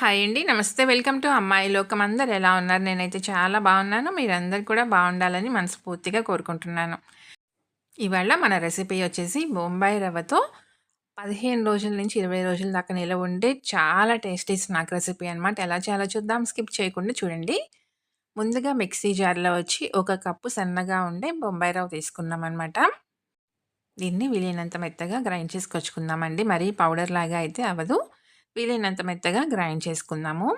Hi అండి. నమస్తే. Welcome to అమ్మాయి లోకం. అందరు ఎలా ఉన్నారు? నేనైతే చాలా బాగున్నాను. మీరందరు కూడా బాగుండాలని మనస్ఫూర్తిగా కోరుకుంటున్నాను. ఇవాళ మన రెసిపీ వచ్చేసి బొంబాయి రవ్వతో 15 రోజుల నుంచి 20 రోజుల దాకా నిలవ ఉండే చాలా టేస్టీ స్నాక్ రెసిపీ అనమాట. ఎలా చాలా చూద్దాం. స్కిప్ చేయకుండా చూడండి. ముందుగా మిక్సీ జార్‌లో వచ్చి ఒక కప్పు సన్నగా ఉండే బొంబాయి రవ్వ తీసుకున్నాం అనమాట దీన్ని వీలైనంత మెత్తగా గ్రైండ్ చేసుకొచ్చుకుందామండి. మరీ పౌడర్ లాగా అయితే అవ్వదు. వీలైనంత మెత్తగా గ్రైండ్ చేసుకుందాము.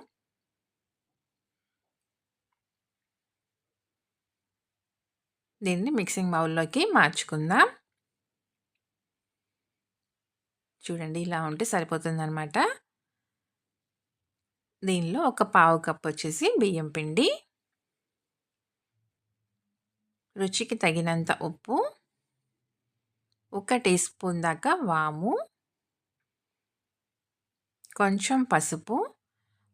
దీన్ని మిక్సింగ్ బౌల్‌లోకి మార్చుకుందాం. చూడండి ఇలా ఉంటే సరిపోతుందనమాట. దీనిలో ఒక పావు కప్ వచ్చేసి బియ్యం పిండి. రుచికి తగినంత ఉప్పు. ఒక టీ స్పూన్ దాకా వాము. కొంచెం పసుపు.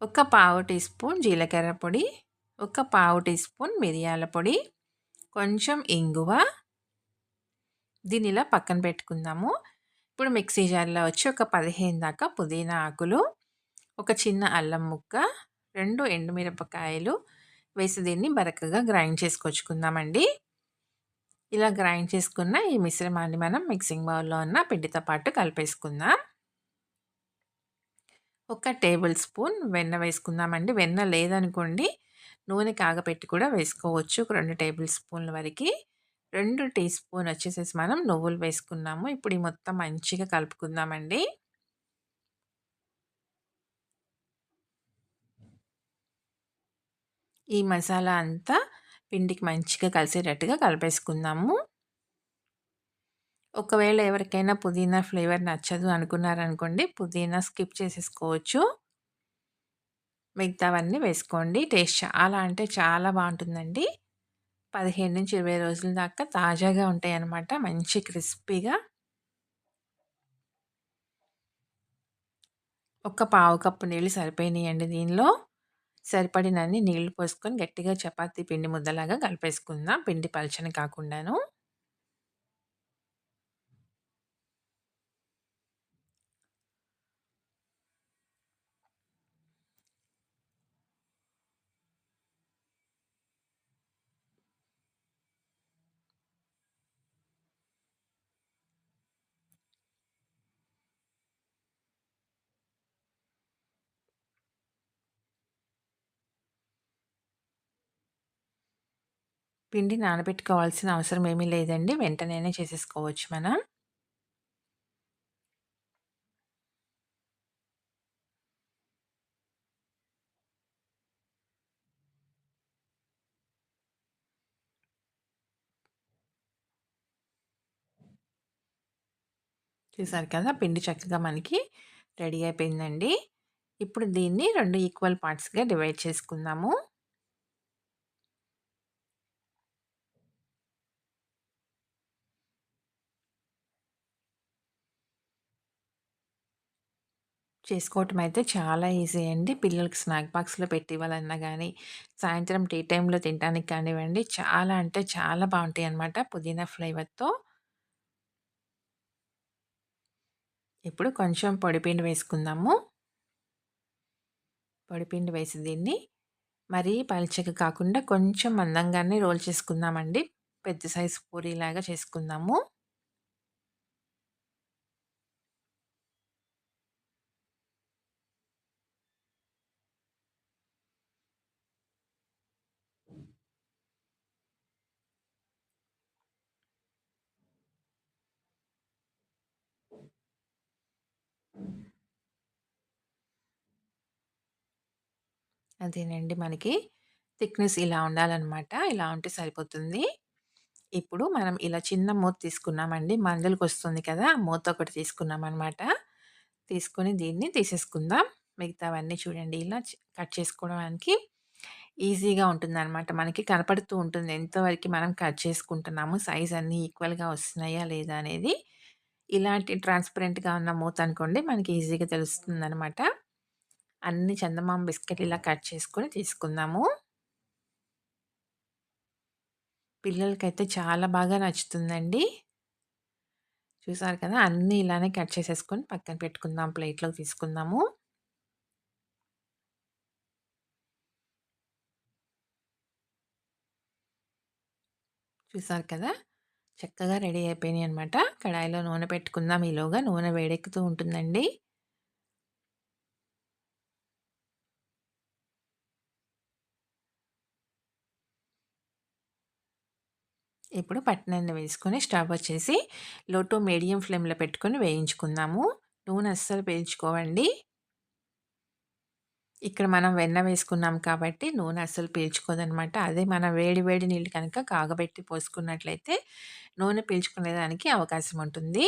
ఒక పావు టీ స్పూన్ జీలకర్ర పొడి. ఒక పావు టీ స్పూన్ మిరియాల పొడి. కొంచెం ఇంగువ. దీని ఇలా పక్కన పెట్టుకుందాము. ఇప్పుడు మిక్సీ జార్‌లో వచ్చి ఒక 15 దాకా పుదీనా ఆకులు, ఒక చిన్న అల్లం ముక్క, రెండు ఎండుమిరపకాయలు వేసి దీన్ని బరకగా గ్రైండ్ చేసుకొచ్చుకుందామండి. ఇలా గ్రైండ్ చేసుకున్న ఈ మిశ్రమాన్ని మనం మిక్సింగ్ బౌల్‌లో ఉన్న పిండితో పాటు కలిపేసుకుందాం. ఒక టేబుల్ స్పూన్ వెన్న వేసుకుందామండి. వెన్న లేదనుకోండి నూనె కాగపెట్టి కూడా వేసుకోవచ్చు. ఒక రెండు టేబుల్ స్పూన్ల వరకు రెండు టీ స్పూన్ వచ్చేసేసి మనం నువ్వులు వేసుకున్నాము. ఇప్పుడు ఈ మొత్తం మంచిగా కలుపుకుందామండి. ఈ మసాలా అంతా పిండికి మంచిగా కలిసేటట్టుగా కలిపేసుకుందాము. ఒకవేళ ఎవరికైనా పుదీనా ఫ్లేవర్ నచ్చదు అనుకున్నారనుకోండి పుదీనా స్కిప్ చేసేసుకోవచ్చు. మిగతావన్నీ వేసుకోండి. టేస్ట్ చాలా అంటే చాలా బాగుంటుందండి. 15-20 రోజుల దాకా తాజాగా ఉంటాయన్నమాట. మంచి క్రిస్పీగా. ఒక పావు కప్పు నీళ్ళు సరిపోయినాయండి దీనిలో. సరిపడినన్ని నీళ్ళు పోసుకొని గట్టిగా చపాతీ పిండి ముద్దలాగా కలిపేసుకుందాం. పిండి పలచని కాకుండాను. పిండి నానబెట్టుకోవాల్సిన అవసరం ఏమీ లేదండి. వెంటనే చేసేసుకోవచ్చు మనం. చూసారు కదా! పిండి చక్కగా మనకి రెడీ అయిపోయిందండి. ఇప్పుడు దీన్ని రెండు ఈక్వల్ పార్ట్స్‌గా డివైడ్ చేసుకుందాము. చేసుకోవటం అయితే చాలా ఈజీ అండి. పిల్లలకి స్నాక్ బాక్స్‌లో పెట్టి ఇవ్వాలన్నా కానీ సాయంత్రం టీ టైంలో తినడానికి కానివ్వండి, చాలా అంటే చాలా బాగుంటాయి అన్నమాట పుదీనా ఫ్లేవర్‌తో. ఇప్పుడు కొంచెం పొడిపిండి వేసుకుందాము. పొడిపిండి వేసి దీన్ని మరీ పల్చగా కాకుండా కొంచెం మందంగానే రోల్ చేసుకుందామండి. పెద్ద సైజు పూరీలాగా చేసుకుందాము. అదేనండి మనకి థిక్‌నెస్ ఇలా ఉండాలన్నమాట ఇలా ఉంటే సరిపోతుంది. ఇప్పుడు మనం ఇలా చిన్న మూత తీసుకున్నామండి. మందులకొస్తుంది కదా! ఆ మూత ఒకటి తీసుకున్నామనమాట. తీసుకొని దీన్ని తీసేసుకుందాం. మిగతావన్నీ చూడండి ఇలా కట్ చేసుకోవడానికి ఈజీగా ఉంటుందనమాట. మనకి కనపడుతూ ఉంటుంది. ఎంతవరకి మనం కట్ చేసుకుంటున్నాము, సైజ్ అన్నీ ఈక్వల్‌గా వస్తున్నాయా లేదా అనేది. ఇలాంటి ట్రాన్స్‌పరెంట్‌గా ఉన్న మూత అనుకోండి మనకి ఈజీగా తెలుస్తుంది అనమాట అన్ని చందమామ బిస్కెట్ ఇలా కట్ చేసుకొని తీసుకుందాము. పిల్లలకైతే చాలా బాగా నచ్చుతుందండి. చూసారు కదా అన్నీ ఇలానే కట్ చేసేసుకొని పక్కన పెట్టుకుందాం ప్లేట్లోకి తీసుకుందాము. చూసారు కదా చక్కగా రెడీ అయిపోయినాయి అనమాట కడాయిలో నూనె పెట్టుకుందాం ఈలోగా నూనె వేడెక్కుతూ ఉంటుందండి. ఇప్పుడు పట్టణాన్ని వేసుకొని స్టవ్ వచ్చేసి లో టు మీడియం ఫ్లేమ్‌లో పెట్టుకొని వేయించుకుందాము. నూనె అస్సలు పీల్చుకోవండి. ఇక్కడ మనం వెన్న వేసుకున్నాం కాబట్టి నూనె అస్సలు పీల్చుకోదనమాట. అదే మనం వేడి వేడి నీళ్ళు కనుక కాగబెట్టి పోసుకున్నట్లయితే నూనె పీల్చుకునేదానికి అవకాశం ఉంటుంది.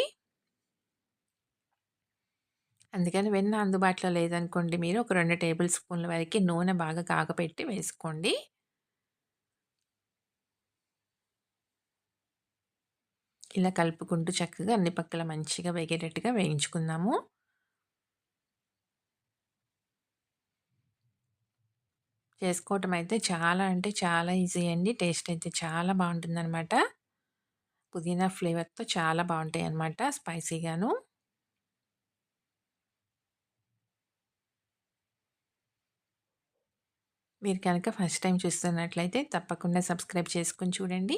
అందుకని వెన్న అందుబాటులో లేదనుకోండి మీరు ఒక రెండు టేబుల్ స్పూన్ల వరకు నూనె బాగా కాగపెట్టి వేసుకోండి. ఇలా కలుపుకుంటూ చక్కగా అన్ని పక్కల మంచిగా వేగేటట్టుగా వేయించుకుందాము. చేసుకోవటం అయితే చాలా అంటే చాలా ఈజీ అండి. టేస్ట్ అయితే చాలా బావుంటుందనమాట. పుదీనా ఫ్లేవర్‌తో చాలా బాగుంటాయి అన్నమాట స్పైసీగాను. మీరు కనుక ఫస్ట్ టైం చూస్తున్నట్లయితే తప్పకుండా సబ్స్క్రైబ్ చేసుకొని చూడండి.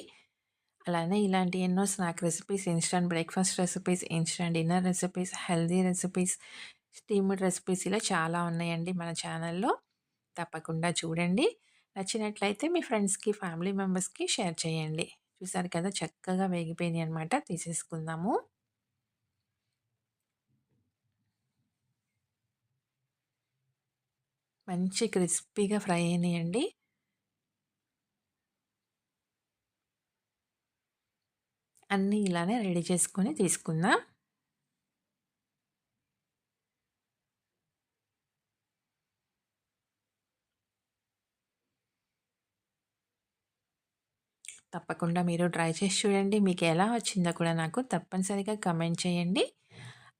అలానే ఇలాంటి ఎన్నో snack recipes, instant breakfast recipes, instant dinner recipes, healthy recipes, steamed recipes ఇలా చాలా ఉన్నాయండి మన ఛానల్‌లో. తప్పకుండా చూడండి. నచ్చినట్లయితే మీ ఫ్రెండ్స్‌కి, ఫ్యామిలీ మెంబర్స్‌కి షేర్ చేయండి. చూసారు కదా చక్కగా వేగిపోయినాయి అనమాట. తీసేసుకుందాము. మంచి క్రిస్పీగా ఫ్రై అయినాయండి. అన్నీ ఇలానే రెడీ చేసుకొని తీసుకుందాం. తప్పకుండా మీరు ట్రై చేసి చూడండి. మీకు ఎలా వచ్చిందో కూడా నాకు తప్పనిసరిగా కమెంట్ చేయండి.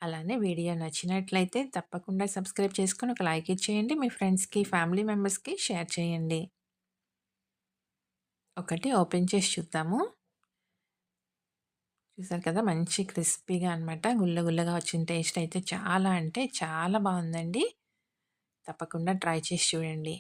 అలానే వీడియో నచ్చినట్లయితే తప్పకుండా సబ్స్క్రైబ్ చేసుకొని ఒక లైక్ ఇచ్చేయండి. మీ ఫ్రెండ్స్‌కి, ఫ్యామిలీ మెంబర్స్‌కి షేర్ చేయండి. ఒకటి ఓపెన్ చేసి చూద్దాము. చూసారు కదా! మంచి క్రిస్పీగా అనమాట. గుల్ల గుల్లగా వచ్చిన టేస్ట్ అయితే చాలా అంటే చాలా బాగుందండి తప్పకుండా ట్రై చేసి చూడండి.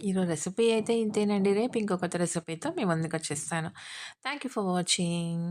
ఈరోజు రెసిపీ అయితే ఇంతేనండి. రేపు ఇంకొక రెసిపీతో రెసిపీతో మీ ముందుకొచ్చేస్తాను. Thank you for watching.